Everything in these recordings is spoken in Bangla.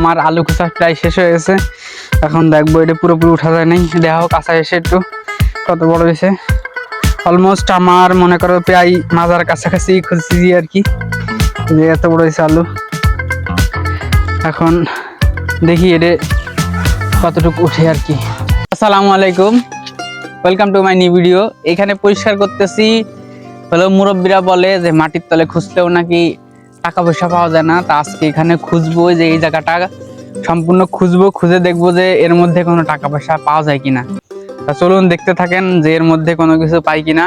আমার আলু খোসা প্রায় শেষ হয়ে গেছে। এখন দেখব এটা পুরোপুরি উঠা যায় নাই। দেখা হোক কাঁচা এসে একটু কত বড় হয়েছে। অলমোস্ট আমার মনে করো প্রায় মাজার কাছাকাছি খুঁজছি আর কি, যে এত বড় হয়েছে আলু। এখন দেখি এটা কতটুকু উঠে আর কি। আসসালামু আলাইকুম। Welcome to my new video এখানে পরিষ্কার করতেছি, হলো মুরব্বীরা বলে যে মাটির তলে খুঁজলেও নাকি টাকা পয়সা পাওয়া যায় না। তা আজকে এখানে খুঁজবো যে এই জায়গাটা সম্পূর্ণ খুঁজবো, খুঁজে দেখব যে এর মধ্যে কোনো টাকা পয়সা পাওয়া যায় কিনা। তা চলুন দেখতে থাকেন যে এর মধ্যে কোনো কিছু পাই কিনা।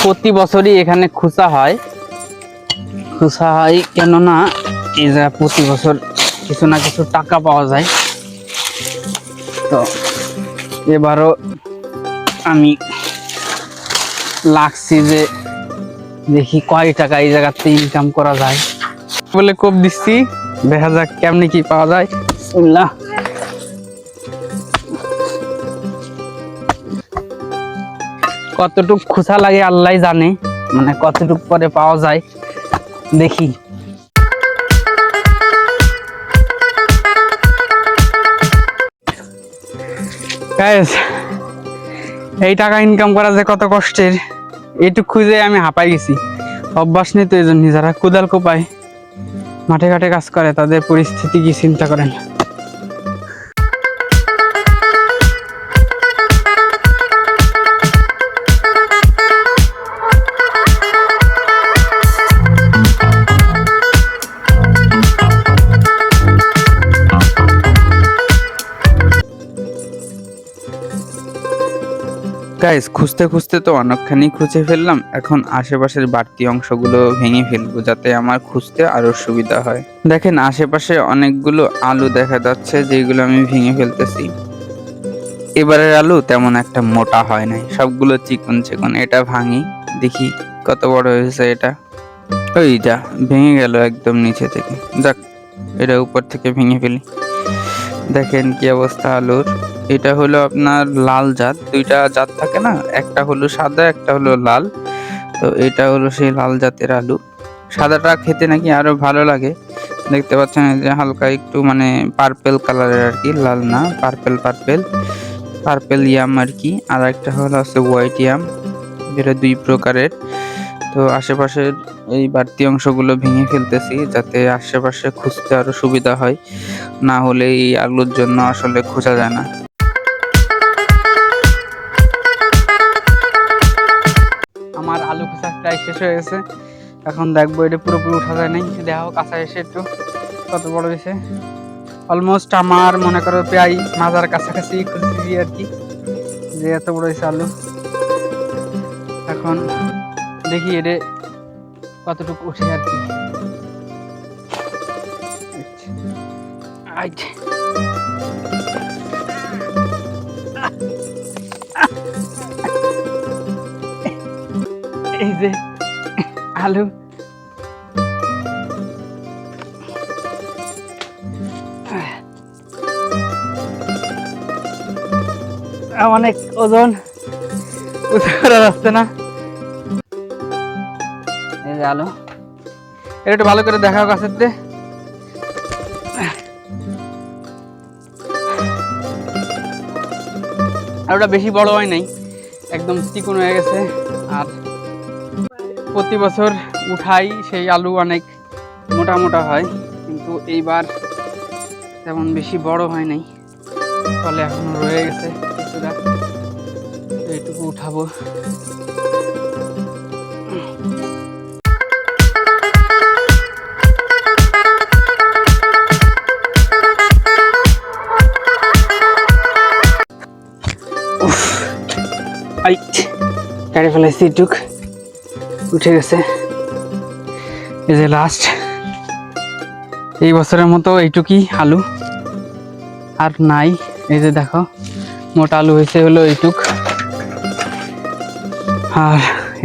প্রতি বছরই এখানে খুঁজা হয়। খুঁজা হয় কেননা এই যে প্রতি বছর কিছু না কিছু টাকা পাওয়া যায়। তো এবারও আমি লাগছি যে দেখি কয় টাকা এই জায়গাতে ইনকাম করা যায়। বলে কোপ দিচ্ছি, দেখা যাক কেমনি কি পাওয়া যায়। কতটুক খুচা লাগে আল্লাহ জানে মানে কতটুক পরে পাওয়া যায়, দেখি। এই টাকা ইনকাম করা যে কত কষ্টের। এইটুক খুঁজে আমি হাঁপাই গেছি। অভ্যাস নেই তো এই জন্য যারা কোদাল কোপায় মাঠে ঘাটে কাজ করে, তাদের পরিস্থিতি কি চিন্তা করেন? গাইস খুঁজতে খুঁজতে তো অনেকখানি খুঁজে ফেললাম। এখন আশেপাশের বাড়তি অংশগুলো ভেঙে ফেলব যাতে আমার খুঁজতে আরও সুবিধা হয়। দেখেন, আশেপাশে অনেকগুলো আলু দেখা যাচ্ছে যেগুলো আমি ভেঙে ফেলতেছি। এবারের আলু তেমন একটা মোটা হয় নাই। সবগুলো চিকন চিকন। এটা ভাঙি। দেখি কত বড় হয়েছে এটা। ওই যা, ভেঙে গেল একদম নিচে থেকে। যাক, এটা উপর থেকে ভেঙে ফেলি। দেখেন কি অবস্থা আলুর। এটা হলো আপনার লাল জাত। দুইটা জাত থাকে না? একটা হলো সাদা, একটা হলো লাল। তো এটা হলো সেই লাল জাতের আলু। সাদাটা খেতে নাকি আরও ভালো লাগে। দেখতে পাচ্ছেন যে হালকা একটু মানে পার্পেল কালারের আর কি, লাল না পার্পেল পার্পেল পার্পেল ইয়াম আর কি। আর একটা হলো আছে হোয়াইট ইয়াম যেটা দুই প্রকারের। তো আশেপাশের এই বাড়তি অংশগুলো ভেঙে ফেলতেছি যাতে আশেপাশে খুঁজতে আরও সুবিধা হয়। না হলে এই আলুর জন্য আসলে খোঁজা যায় না। আলু খোসা প্রায় শেষ হয়ে গেছে। এখন দেখব এটা পুরোপুরি উঠা যায় নাই। দেখাও কাঁচা এসে একটু কত বড় হয়েছে। অলমোস্ট আমার মনে করো প্রায় মাজার কাছাকাছি খুঁজছি আর কি, যে এত বড় হয়েছে আলু। এখন দেখি এটা কতটুকু উঠে আর কি। আচ্ছা। এই যে, আলু। অনেক ওজন। এটা ভালো করে দেখাও কাছের দিয়ে আলুটা বেশি বড় হয় নাই, একদম চিকন হয়ে গেছে। আর প্রতি বছর উঠাই সেই আলু অনেক মোটা মোটা হয়, কিন্তু এইবার তেমন বেশি বড় হয় নাই। ফলে এখনও রয়ে গেছে কিছুটা। এইটুকু উঠাবো। আই কেটে ফেলেছি টুক উঠে গেছে। এই যে লাস্ট এই বছরের মতো এইটুকুই আলু। আর নাই। এই যে দেখো, মোটা আলু হয়েছে হলো এইটুক। আর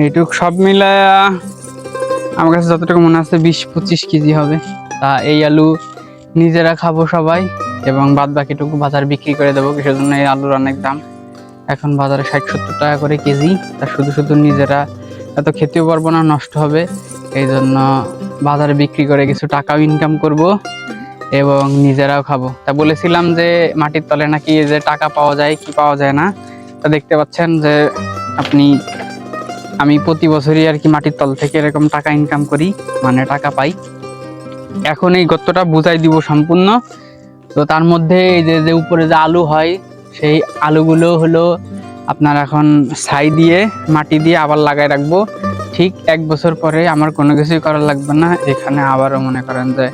এইটুক সব মিলায়া আমার কাছে যতটুকু মনে আছে বিশ পঁচিশ কেজি হবে। তা এই আলু নিজেরা খাব সবাই, এবং বাদ বাকিটুকু বাজার বিক্রি করে দেবো কিসের জন্য এই আলুর অনেক দাম। এখন বাজারে ষাট সত্তর টাকা করে কেজি। তা শুধু শুধু নিজেরা এত খেতেও পারব না, নষ্ট হবে। এই জন্য বাজারে বিক্রি করে কিছু টাকাও ইনকাম করব এবং নিজেরাও খাব। তা বলেছিলাম যে মাটির তলে নাকি যে টাকা পাওয়া যায়, কি পাওয়া যায় না? তা দেখতে পাচ্ছেন যে আপনি, আমি প্রতি বছরই আর কি মাটির তল থেকে এরকম টাকা ইনকাম করি মানে টাকা পাই। এখন এই গর্তটা বুঝাই দিব সম্পূর্ণ। তো তার মধ্যে এই যে যে উপরে যে আলু হয়, সেই আলুগুলো হলো আপনার এখন ছাই দিয়ে, মাটি দিয়ে আবার লাগাই রাখব। ঠিক এক বছর পরে আমার কোনো কিছুই করা লাগবে না। এখানে আবারও মনে করেন যে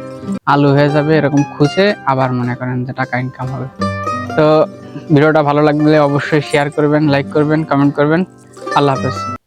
আলু হয়ে যাবে, এরকম খুঁজে আবার মনে করেন যে টাকা ইনকাম হবে। তো ভিডিওটা ভালো লাগলে অবশ্যই শেয়ার করবেন লাইক করবেন কমেন্ট করবেন। আল্লাহ হাফেজ।